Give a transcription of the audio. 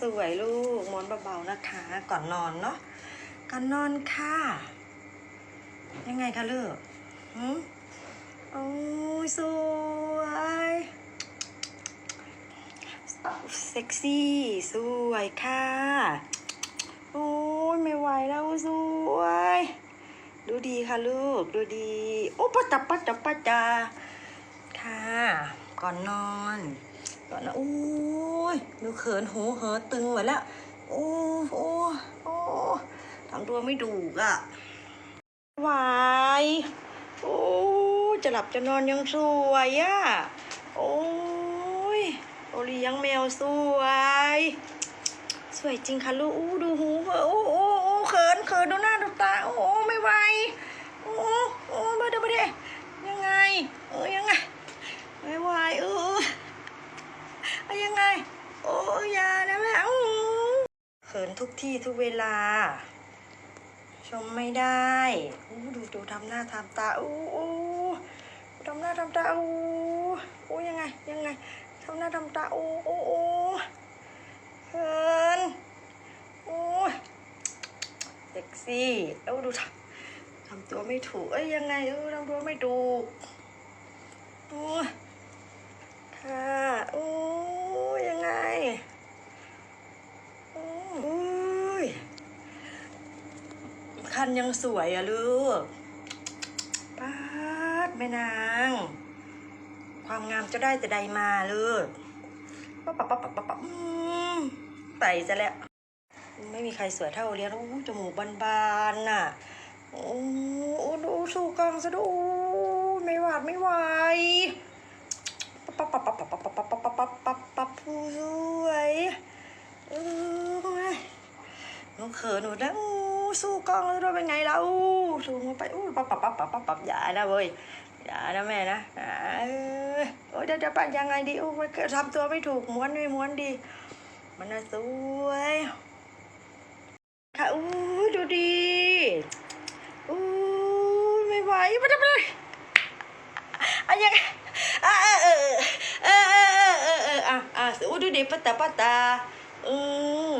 สวยลูกม้วนเบาๆนะคะ ก่อนนอนเนาะก่อนนอนค่ะ ยังไงคะลูกหืมโอ้ยสวยเซ็กซี่สวยค่ะ โอ้ยไม่ไหวแล้วสวย ดูดีค่ะลูก ดูดี โอ้ปะจับปะจับปะจาค่ะ ก่อนนอน ก่อนนะโอ้ ยดูเขินหูเหอตึงหมดแล้ว โอ้โอ้โอ้ทำตัวไม่ถูกอะวายโอ้ยจะหลับจะนอนยังสวยอะโอ้ยโอเลี้ยงแมวสวย สวยจริงค่ะลูกอู้ดูหูเหอโอ้โอ้โอ้เขินเขินดูหน้าดูตา โอ้ไม่ไหวโอ้โอ้มาเดี๋ยวมาเดี๋ยวยังไง เออยังไง ไม่ไหวเออเอายังไง โอ้อยานะแม่อู้เขิ นทุกที่ทุกเวลา ชมไม่ได้อู้ดูดูทำหน้าทำตาอู้อู้ทำหน้าทำตาอู้อู้ยังไงยังไงทำหน้าทำตาอู้อู้อู้เขินโอ้เซ็กซี่เอ้าดูทำทำตัวไม่ถูกเอ้ยยังไงเออทำตัวไม่ถูกโอ้ย ค่ะโอ้ยยังไงโอ้ย คันยังสวยอะลูกป้าดแม่นาง ความงามจะได้แต่ใดมาลูกปั๊บปั๊บปั๊บปั๊บปั๊บปั๊บอืมใส่ซะแล้ว ไม่มีใครสวยเท่าเรียนโอ้จมูกบานๆน่ะ โอ้ดูสู้กลางซะดูไม่หวาดไม่ไหวปั๊บปั๊บปั๊บปั๊บปั๊บปั๊บปั๊บปั๊บปั๊บปั๊บปั๊บสวยเออหนูเขินหนูนะ สู้กล้องแล้วด้วยเป็นไงล่ะอู้สู้มาไปอู้ปั๊บปั๊บปั๊บปั๊บปั๊บปั๊บอย่านะเว้ยอย่านะแม่นะโอ้ยเดี๋ยวจะปั่นยังไงดีอู้มันทำตัวไม่ถูกม้วนไม่ม้วนดี มันน่ะสวยค่ะอู้ดูดีอู้ไม่ไหวมาทำอะไรอะยังไงอะเออเออเออเออเออเอออะอะอู้ดูดิปะตาปะตาเออ